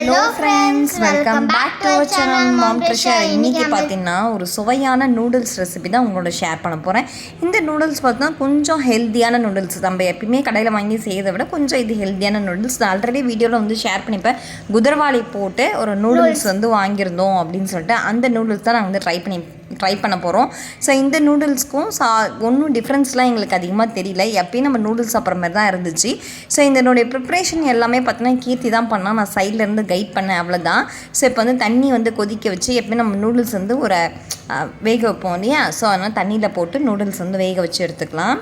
Hello friends welcome back to our channel mom treasure இன்னைக்கு பார்த்தீங்கன்னா ஒரு சுவையான நூடுல்ஸ் ரெசிபி தான் உங்களோட ஷேர் பண்ண போகிறேன் இந்த நூடுல்ஸ் பார்த்தீங்கன்னா கொஞ்சம் ஹெல்த்தியான நூடுல்ஸ் நம்ம எப்பயுமே கடையில் வாங்கி செய்யறதை விட கொஞ்சம் இது ஹெல்த்தியான நூடுல்ஸ் நான் ஆல்ரெடி வீடியோவில் வந்து ஷேர் பண்ணிப்பேன். குதிரவாளி போட்டு ஒரு நூடுல்ஸ் வந்து வாங்கியிருந்தோம் அப்படின்னு சொல்லிட்டு அந்த நூடுல்ஸ் தான் நாங்கள் வந்து ட்ரை பண்ணி ட்ரை பண்ண போகிறோம் ஸோ இந்த நூடுல்ஸ்க்கும் சா ஒன்றும் டிஃப்ரென்ஸ்லாம் எங்களுக்கு அதிகமாக தெரியல. எப்பயும் நம்ம நூடுல்ஸ் சாப்பிட்ற மாதிரி தான் இருந்துச்சு. ஸோ இதனுடைய ப்ரிப்ரேஷன் எல்லாமே பார்த்தீங்கன்னா கீர்த்தி தான் பண்ணால் நான் சைடில் இருந்து கைட் பண்ணேன் அவ்வளோதான் ஸோ இப்போ வந்து தண்ணி வந்து கொதிக்க வச்சு எப்பயும் நம்ம நூடுல்ஸ் வந்து ஒரு வேக வைப்போம் இல்லையா? ஸோ அதனால் தண்ணியில் போட்டு நூடுல்ஸ் வந்து வேக வச்சு எடுத்துக்கலாம்.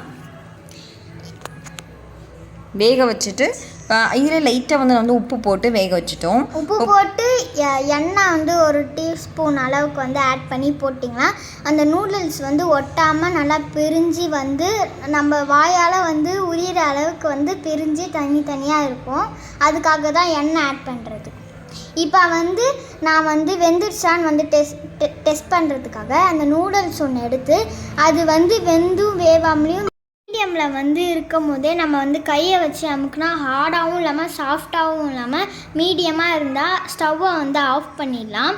வேக வச்சுட்டு இதில் லைட்டாக வந்து வந்து உப்பு போட்டு வேக வச்சுட்டோம். உப்பு போட்டு எண்ணெய் வந்து ஒரு டீஸ்பூன் அளவுக்கு வந்து ஆட் பண்ணி போட்டிங்கன்னா அந்த நூடுல்ஸ் வந்து ஒட்டாமல் நல்லா பிரிஞ்சு வந்து நம்ம வாயால் வந்து உரியிற அளவுக்கு வந்து பிரிஞ்சு தனித்தனியாக இருக்கும். அதுக்காக தான் எண்ணெய் ஆட் பண்ணுறது இப்போ வந்து நான் வந்து வெந்துருச்சான்னு வந்து டெஸ்ட் டெஸ்ட் பண்ணுறதுக்காக அந்த நூடுல்ஸ் ஒன்று எடுத்து அது வந்து வெந்தும் வேவாமலையும் மீடியமில் வந்து இருக்கும் போதே நம்ம வந்து கையை வச்சு அமுக்குனா ஹார்டாகவும் இல்லாமல் சாஃப்டாகவும் இல்லாமல் மீடியமாக இருந்தால் ஸ்டவ்வை வந்து ஆஃப் பண்ணிடலாம்.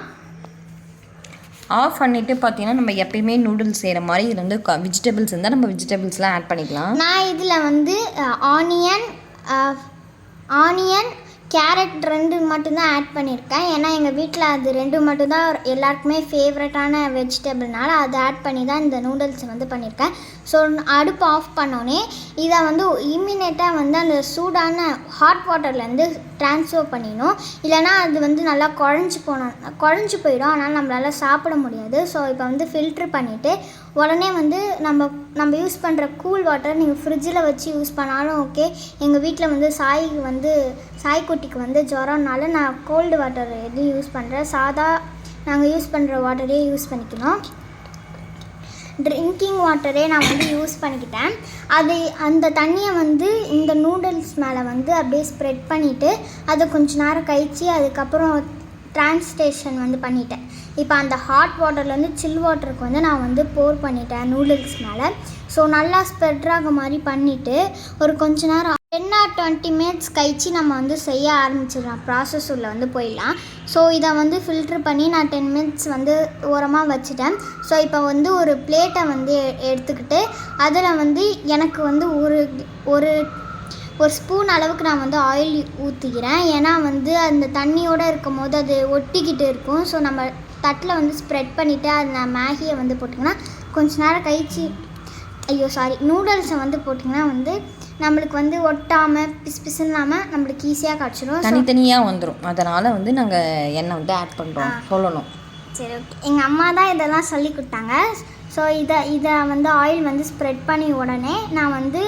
ஆஃப் பண்ணிவிட்டு பார்த்தீங்கன்னா நம்ம எப்பயுமே நூடுல்ஸ் செய்கிற மாதிரி இதில் வந்து வெஜிடபிள்ஸ் இருந்தால் நம்ம வெஜிடபிள்ஸ்லாம் ஆட் பண்ணிக்கலாம். நான் இதில் வந்து ஆனியன் ஆனியன் கேரட் ரெண்டு மட்டும்தான் ஆட் பண்ணியிருக்கேன். ஏன்னா எங்கள் வீட்டில் அது ரெண்டு மட்டும்தான் எல்லாருக்குமே ஃபேவரட்டான வெஜிடபிள்னால அதை ஆட் பண்ணி தான் இந்த நூடுல்ஸ் வந்து பண்ணியிருக்கேன். ஸோ அடுப்பு ஆஃப் பண்ணோன்னே இதை வந்து இம்மினேட்டாக வந்து அந்த சூடான ஹாட் வாட்டர்லேருந்து ட்ரான்ஸ்ஃபர் பண்ணிடணும். இல்லைனா அது வந்து நல்லா குழஞ்சி போனோம் குழஞ்சி போயிடும். அதனால் நம்மளால் சாப்பிட முடியாது. ஸோ இப்போ வந்து ஃபில்ட்ரு பண்ணிவிட்டு உடனே வந்து நம்ம நம்ம யூஸ் பண்ணுற கூல் வாட்டர் நீங்கள் ஃப்ரிட்ஜில் வச்சு யூஸ் பண்ணாலும் ஓகே எங்கள் வீட்டில் வந்து சாய் வந்து சாய்க்குட்டிக்கு வந்து ஜுரம்னால நான் கோல்டு வாட்டர் எதுவும் யூஸ் பண்ணுறேன் சாதா நாங்கள் யூஸ் பண்ணுற வாட்டரே யூஸ் பண்ணிக்கணும். ட்ரிங்கிங் வாட்டரே நான் வந்து யூஸ் பண்ணிக்கிட்டேன். அது அந்த தண்ணியை வந்து இந்த நூடுல்ஸ் மேலே வந்து அப்படியே ஸ்ப்ரெட் பண்ணிவிட்டு அதை கொஞ்ச நேரம் கழித்து அதுக்கப்புறம் டிரான்ஸ்டேஷன் வந்து பண்ணிட்டேன். இப்போ அந்த ஹாட் வாட்டர்லேருந்து சில் வாட்டருக்கு வந்து நான் வந்து போர் பண்ணிட்டேன் நூடுல்ஸ் மேலே. ஸோ நல்லா ஸ்ப்ரெட் ஆக மாதிரி பண்ணிவிட்டு ஒரு கொஞ்ச நேரம் டென் ஆர் டுவெண்ட்டி மினிட்ஸ் கழிச்சு நம்ம வந்து செய்ய ஆரம்பிச்சிடலாம். ப்ராசஸ் உள்ள வந்து போயிடலாம். ஸோ இதை வந்து ஃபில்ட்ரு பண்ணி நான் டென் மினிட்ஸ் வந்து ஓரமாக வச்சுட்டேன். ஸோ இப்போ வந்து ஒரு பிளேட்டை வந்து எ- எடுத்துக்கிட்டு அதில் வந்து எனக்கு வந்து ஒரு ஒரு ஒரு ஸ்பூன் அளவுக்கு நான் வந்து ஆயில் ஊற்றிக்கிறேன் ஏன்னா வந்து அந்த தண்ணியோடு இருக்கும் போது அது ஒட்டிக்கிட்டு இருக்கும். ஸோ நம்ம தட்டில் வந்து ஸ்ப்ரெட் பண்ணிவிட்டு அதில் மேகியை வந்து போட்டிங்கன்னா கொஞ்ச நேரம் கழிச்சு ஐயோ சாரி நூடுல்ஸை வந்து போட்டிங்கன்னா வந்து நம்மளுக்கு வந்து ஒட்டாமல் பிசு பிசுன்னு இல்லாமல் நம்மளுக்கு ஈஸியாக கிடச்சிரும் ஸோ தனித்தனியாக வந்துடும் அதனால் வந்து நாங்கள் எண்ணெய் வந்து ஆட் பண்ணுறோம் சொல்லணும். சரி ஓகே எங்கள் அம்மா தான் இதெல்லாம் சொல்லி கொடுத்தாங்க. ஸோ இதை இதை வந்து ஆயில் வந்து ஸ்ப்ரெட் பண்ணி உடனே நான் வந்து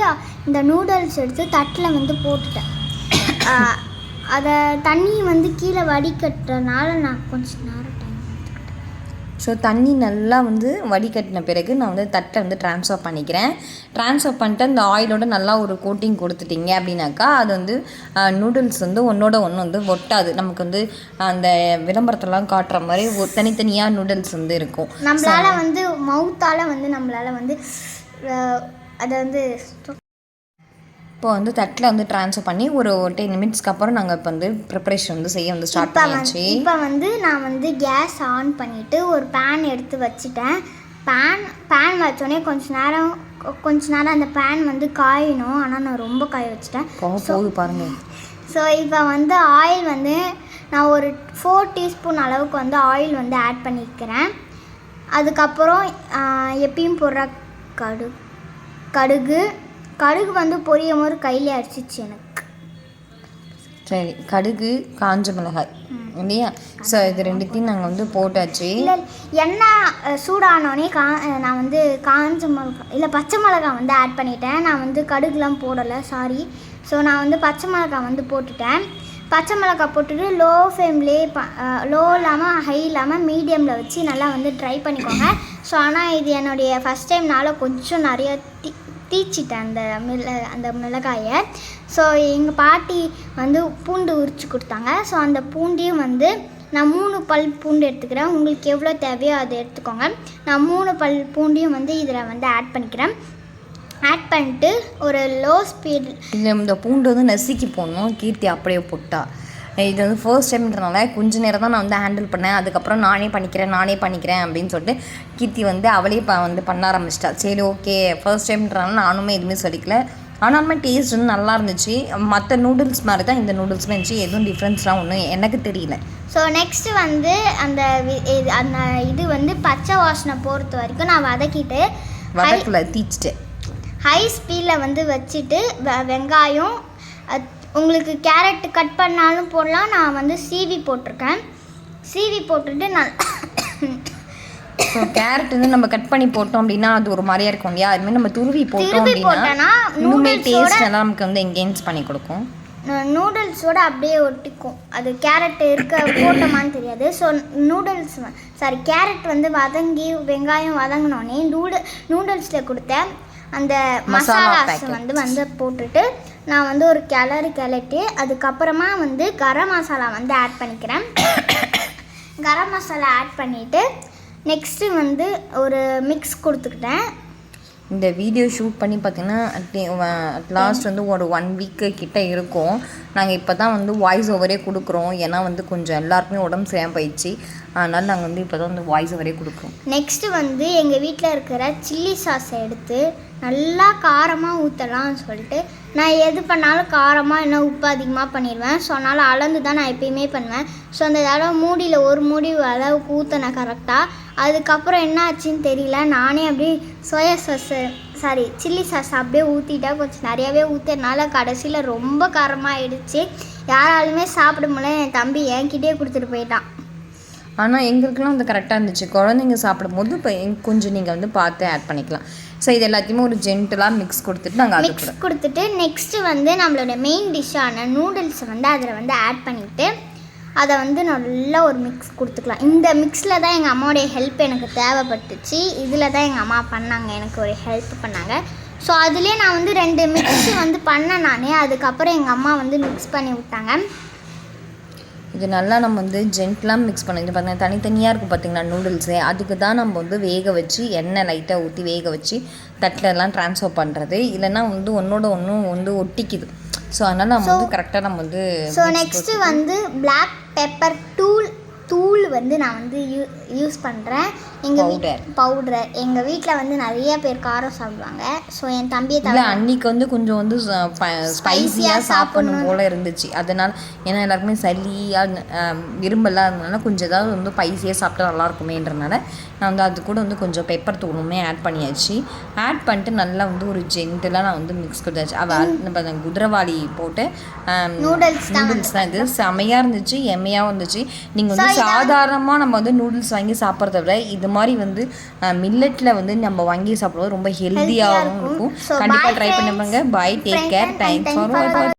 இந்த நூடுல்ஸ் எடுத்து தட்டில் வந்து போட்டுட்டேன். அதை தண்ணி வந்து கீழே வடிகட்டுறதுனால நான் கொஞ்ச நேரம் ஸோ தண்ணி நல்லா வந்து வடிகட்டின பிறகு நான் வந்து தட்டை வந்து ட்ரான்ஸ்ஃபர் பண்ணிக்கிறேன். ட்ரான்ஸ்ஃபர் பண்ணிட்டு அந்த ஆயிலோட நல்லா ஒரு கோட்டிங் கொடுத்துட்டீங்க அப்படின்னாக்கா அது வந்து நூடுல்ஸ் வந்து ஒன்றோட ஒன்று வந்து ஒட்டாது. நமக்கு வந்து அந்த விளம்பரத்தெல்லாம் காட்டுற மாதிரி தனித்தனியாக நூடுல்ஸ் வந்து இருக்கும். நம்மளால வந்து மவுத்தால் வந்து நம்மளால வந்து அதை வந்து இப்போ வந்து தட்டில் வந்து ட்ரான்ஸ்ஃபர் பண்ணி ஒரு டென் மினிட்ஸ்க்கு அப்புறம் நாங்கள் இப்போ வந்து ப்ரிப்பரேஷன் வந்து செய்ய வந்து ஸ்டார்ட் பண்ணியாச்சு. இப்போ வந்து நான் வந்து கேஸ் ஆன் பண்ணிவிட்டு ஒரு பேன் எடுத்து வச்சுட்டேன். பேன் பேன் வச்சோடனே கொஞ்ச நேரம் கொஞ்ச நேரம் அந்த பேன் வந்து காயணும். ஆனால் நான் ரொம்ப காய வச்சுட்டேன். போக போகுது பாருங்கள் ஸோ இப்போ வந்து ஆயில் வந்து நான் ஒரு ஃபோர் டீஸ்பூன் அளவுக்கு வந்து ஆயில் வந்து ஆட் பண்ணிக்கிறேன். அதுக்கப்புறம் எப்பயும் போடுற கடு கடுகு கடுகு வந்து பொரியும் போது கையிலே அடிச்சிச்சு எனக்கு. சரி கடுகு காஞ்ச மிளகாய் இல்லையா? ஸோ இது ரெண்டுத்தையும் நாங்கள் வந்து போட்டாச்சு. இல்லை எண்ணெய் சூடானோடனே கா நான் வந்து காஞ்ச மிளகா இல்லை பச்சை மிளகா வந்து ஆட் பண்ணிட்டேன். நான் வந்து கடுகுலாம் போடலை சாரி ஸோ நான் வந்து பச்சை மிளகா வந்து போட்டுட்டேன். பச்சை மிளகா போட்டுட்டு லோ ஃப்ளேம்லேயே ப லோ இல்லாமல் ஹை இல்லாமல் மீடியமில் வச்சு நல்லா வந்து ட்ரை பண்ணிக்கோங்க. ஸோ ஆனால் இது என்னுடைய ஃபஸ்ட் டைம்னால கொஞ்சம் நிறைய தீச்சிட்டேன் அந்த மிள அந்த மிளகாயை. ஸோ எங்கள் பாட்டி வந்து பூண்டு உரித்து கொடுத்தாங்க. ஸோ அந்த பூண்டையும் வந்து நான் மூணு பல் பூண்டு எடுத்துக்கிறேன். உங்களுக்கு எவ்வளோ தேவையோ அதை எடுத்துக்கோங்க. நான் மூணு பல் பூண்டையும் வந்து இதில் வந்து ஆட் பண்ணிக்கிறேன். ஆட் பண்ணிட்டு ஒரு லோ ஸ்பீட் இந்த பூண்டு வந்து நசுக்கி போடணும். கீர்த்தி அப்படியே போட்டா. இது வந்து ஃபர்ஸ்ட் டைம்ன்றனால கொஞ்ச நேரம் தான் நான் வந்து ஹேண்டில் பண்ணேன். அதுக்கப்புறம் நானே பண்ணிக்கிறேன் நானே பண்ணிக்கிறேன் அப்படின்னு சொல்லிட்டு கீர்த்தி வந்து அவளே ப வந்து பண்ண ஆரம்பிச்சிட்டா. சரி ஓகே ஃபர்ஸ்ட் டைம்ன்றனால நானுமே எதுவுமே சொல்லிக்கல. ஆனாலுமே டேஸ்ட் வந்து நல்லா இருந்துச்சு. மற்ற நூடுல்ஸ் மாதிரி தான் இந்த நூடுல்ஸுமே இருந்துச்சு. எதுவும் டிஃப்ரென்ஸ்லாம் ஒன்றும் எனக்கு தெரியல. ஸோ நெக்ஸ்ட் வந்து அந்த இது அந்த இது வந்து பச்சை வாசனை பொறுத்த வரைக்கும் நான் வதக்கிட்டு வதக்கல தீச்சிட்டேன். ஹை ஸ்பீடில் வந்து வச்சுட்டு வெங்காயம் உங்களுக்கு கேரட் கட் பண்ணாலும் போடலாம். நான் வந்து சீவி போட்டிருக்கேன். சீவி போட்டுட்டு நான் ஸோ கேரட் வந்து நம்ம கட் பண்ணி போட்டோம் அப்படின்னா அது ஒரு மாதிரியா இருக்கும் இல்லையா? அதுமாதிரி நம்ம துருவி போட்டோம் அப்படின்னா இன்னுமே நூடுல்ஸோட டேஸ்ட் எல்லாம் நமக்கு வந்து என்கேஜ் பண்ணி கொடுக்கும். நூடுல்ஸோட அப்படியே ஒட்டிக்கும். அது கேரட் இருக்க போட்டோமான்னு தெரியாது. ஸோ நூடுல்ஸ் சாரி கேரட் வந்து வதங்கி வெங்காயம் வதங்கினோடனே நூடு நூடுல்ஸில் கொடுத்த அந்த மசாலா மசாலாஸ். வந்து வந்து போட்டுட்டு நான் வந்து ஒரு கிளறு கிளட்டி அதுக்கப்புறமா வந்து கரம் மசாலா வந்து ஆட் பண்ணிக்கிறேன். கரம் மசாலா ஆட் பண்ணிவிட்டு நெக்ஸ்ட்டு வந்து ஒரு மிக்ஸ் கொடுத்துக்கிட்டேன். இந்த வீடியோ ஷூட் பண்ணி பார்த்தீங்கன்னா அட் லாஸ்ட் வந்து ஒரு ஒன் வீக்கு கிட்ட இருக்கும். நாங்கள் இப்போ தான் வந்து வாய்ஸ் ஓவரே கொடுக்குறோம். ஏன்னா வந்து கொஞ்சம் எல்லாருக்குமே உடம்பு சரியாக போயிடுச்சு. அதனால் நாங்கள் வந்து இப்போ தான் வந்து வாய்ஸ் ஓவரே கொடுக்குறோம். நெக்ஸ்ட்டு வந்து எங்கள் வீட்டில் இருக்கிற சில்லி சாஸை எடுத்து நல்லா காரமாக ஊற்றலாம்னு சொல்லிட்டு நான் எது பண்ணாலும் காரமாக என்ன உப்பு அதிகமாக பண்ணிடுவேன். ஸோ அதனால் அளந்து தான் நான் எப்பயுமே பண்ணுவேன். ஸோ அந்த தடவை மூடியில் ஒரு மூடி அளவுக்கு ஊற்றினேன் கரெக்டாக அதுக்கப்புறம் என்ன ஆச்சுன்னு தெரியல. நானே அப்படியே soya sauce sorry chilli sauce அப்படியே ஊற்றிட்டேன் கொஞ்சம் நிறையாவே ஊற்றுறதுனால கடைசியில் ரொம்ப காரமாக ஆயிடுச்சு. யாராலுமே சாப்பிட முடியல. என் தம்பி என்கிட்டே கொடுத்துட்டு போயிட்டான். ஆனால் எங்களுக்குலாம் வந்து கரெக்டாக இருந்துச்சு. குழந்தைங்க சாப்பிடும்போது இப்போ கொஞ்சம் நீங்கள் வந்து பார்த்து ஆட் பண்ணிக்கலாம். ஸோ இது எல்லாத்தையுமே ஒரு ஜென்டலாக மிக்ஸ் கொடுத்துட்டு நாங்கள் மிக்ஸ் கொடுத்துட்டு நெக்ஸ்ட்டு வந்து நம்மளோட மெயின் டிஷ்ஷான நூடுல்ஸை வந்து அதில் வந்து ஆட் பண்ணிவிட்டு அதை வந்து நல்லா ஒரு மிக்ஸ் கொடுத்துக்கலாம். இந்த மிக்ஸில் தான் எங்கள் அம்மாவுடைய ஹெல்ப் எனக்கு தேவைப்பட்டுச்சு. இதில் தான் எங்கள் அம்மா பண்ணாங்க. எனக்கு ஒரு ஹெல்ப் பண்ணாங்க. ஸோ அதுலேயே நான் வந்து ரெண்டு மிக்ஸ் வந்து பண்ணேன் நானே. அதுக்கப்புறம் எங்கள் அம்மா வந்து மிக்ஸ் பண்ணி விட்டாங்க. இது நல்லா நம்ம வந்து ஜென்டலாக மிக்ஸ் பண்ணி இது பார்த்தீங்கன்னா தனித்தனியாக இருக்கும் பார்த்தீங்களா நூடுல்ஸு அதுக்கு தான் நம்ம வந்து வேக வச்சு எண்ணெய் லைட்டாக ஊற்றி வேக வச்சு தட்டிலலாம் ட்ரான்ஸ்ஃபர் பண்ணுறது இல்லைன்னா வந்து ஒன்றோட ஒன்றும் வந்து ஒட்டிக்குது. ஸோ அதனால் நம்ம வந்து கரெக்டாக நம்ம வந்து ஸோ நெக்ஸ்ட்டு வந்து Black பெப்பர் தூள் தூள் வந்து நான் வந்து யூ யூஸ் பண்ணுறேன் எங்கள் வீட். பவுடர் எங்கள் வீட்டில் வந்து நிறைய பேர் காரம் சாப்பிடுவாங்க. ஸோ என் தம்பியை தவிர அன்னைக்கு வந்து கொஞ்சம் வந்து ஸ்பைஸியாக சாப்பிடணும். போல் இருந்துச்சு. அதனால் ஏன்னா எல்லாருக்குமே சளியாக இரும்பெல்லாம் இருந்தனால கொஞ்சம் ஏதாவது வந்து ஸ்பைஸியாக சாப்பிட்டா நல்லா இருக்குமேன்றனால நான் வந்து அது கூட வந்து கொஞ்சம் பெப்பர் தூளுமே ஆட் பண்ணியாச்சு. ஆட் பண்ணிட்டு நல்லா வந்து ஒரு ஜென்டலாக நான் வந்து மிக்ஸ் கொடுத்தாச்சு. அவள் நம்ம குதிரவாளி போட்டு நூடுல்ஸ் நூடுல்ஸ் தான் இது. செமையாக இருந்துச்சு எம்மையாகவும் இருந்துச்சு. நீங்கள் வந்து சாதாரணமாக நம்ம வந்து நூடுல்ஸ் வாங்கி சாப்பிட்றத விட இது மாதிரி வந்து மில்லட்டில் வந்து நம்ம வாங்கி சாப்பிடும்போது ரொம்ப ஹெல்த்தியாகவும் இருக்கும். கண்டிப்பாக ட்ரை. பண்ணுங்க bye take care thanks for